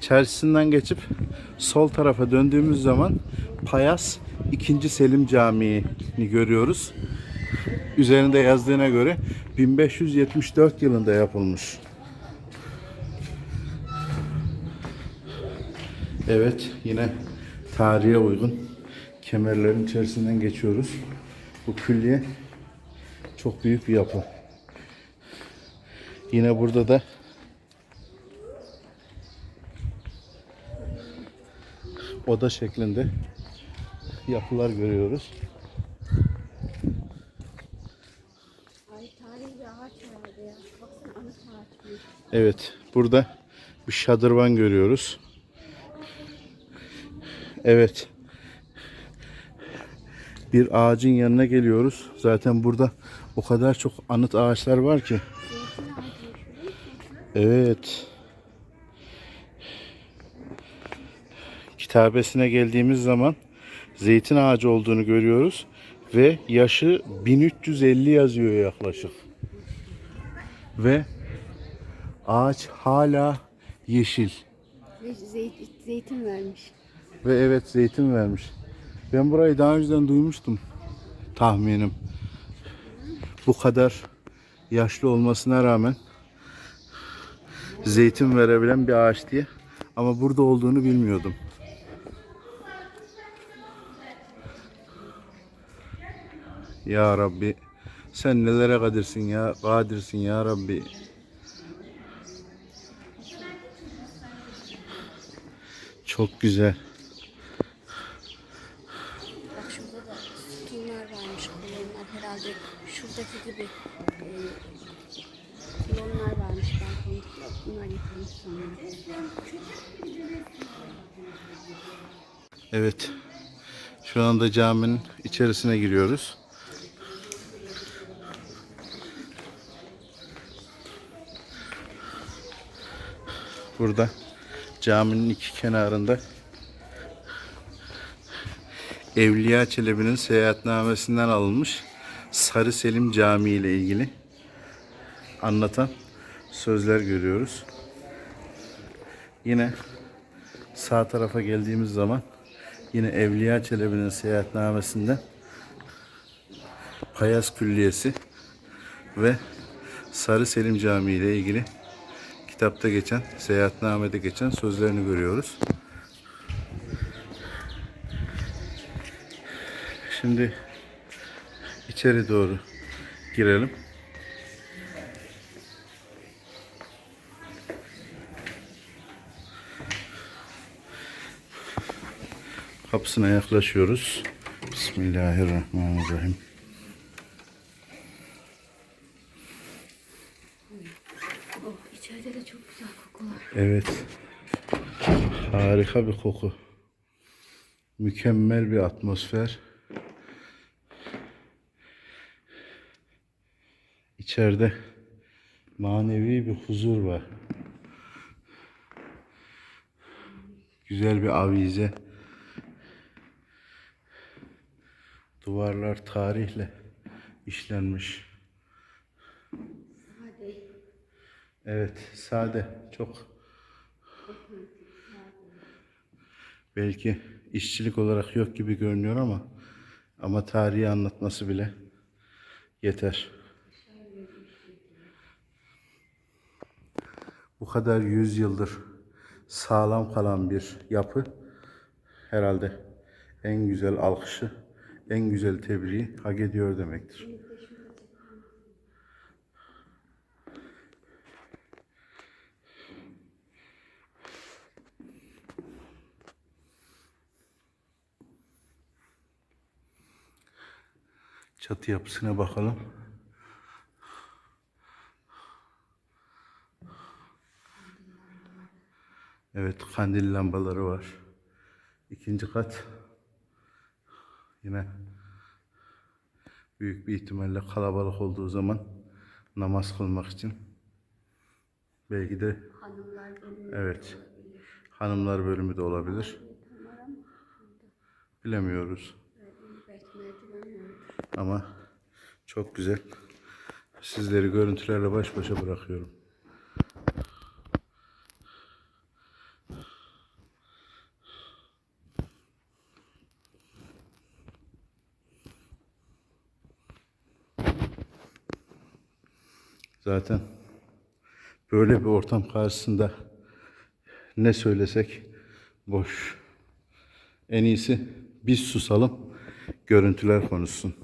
çarşısından geçip sol tarafa döndüğümüz zaman Payas 2. Selim Camii'ni görüyoruz. Üzerinde yazdığına göre 1574 yılında yapılmış. Evet, yine tarihe uygun kemerlerin içerisinden geçiyoruz. Bu külliye çok büyük bir yapı. Yine burada da oda şeklinde yapılar görüyoruz. Ay tarihi bir ağaç vardı ya. Baksana anıt ağaç. Evet, burada bir şadırvan görüyoruz. Evet. Bir ağacın yanına geliyoruz. Zaten burada o kadar çok anıt ağaçlar var ki. Evet. Kitabesine geldiğimiz zaman zeytin ağacı olduğunu görüyoruz ve yaşı 1350 yazıyor yaklaşık. Ve ağaç hala yeşil Ve zeyt- zeytin vermiş. ve evet zeytin vermiş. Ben burayı daha önceden duymuştum tahminim. Bu kadar yaşlı olmasına rağmen zeytin verebilen bir ağaç diye. Ama burada olduğunu bilmiyordum. Ya Rabbi sen nelere kadirsin ya kadirsin ya Rabbi. Çok güzel. Bak şurada da sütunlar varmış. Kolonlar herhalde şuradaki gibi e, kolonlar varmış. Balkonluklar. Bunlar yıkılmış sanırım. Evet. Şu anda caminin içerisine giriyoruz. Burada caminin iki kenarında Evliya Çelebi'nin seyahatnamesinden alınmış Sarı Selim Camii ile ilgili anlatan sözler görüyoruz. Yine sağ tarafa geldiğimiz zaman yine Evliya Çelebi'nin seyahatnamesinden Payas Külliyesi ve Sarı Selim Camii ile ilgili kitapta geçen, seyahatnamede geçen sözlerini görüyoruz. Şimdi içeri doğru girelim. Kapısına yaklaşıyoruz. Bismillahirrahmanirrahim. Oh, içeride de çok güzel kokular. Evet. Harika bir koku. Mükemmel bir atmosfer. İçeride manevi bir huzur var. Güzel bir avize. Duvarlar tarihle işlenmiş. Hadi. Evet, sade, çok. Belki işçilik olarak yok gibi görünüyor ama ama tarihi anlatması bile yeter. Bu kadar yüzyıldır sağlam kalan bir yapı herhalde en güzel alkışı, en güzel tebriği hak ediyor demektir. Çatı yapısına bakalım. Evet, kandil lambaları var. İkinci kat yine büyük bir ihtimalle kalabalık olduğu zaman namaz kılmak için belki de Hanımlar bölümü. evet hanımlar bölümü de olabilir. Bilemiyoruz. Ama çok güzel. Sizleri görüntülerle baş başa bırakıyorum. Zaten böyle bir ortam karşısında ne söylesek boş. En iyisi biz susalım görüntüler konuşsun.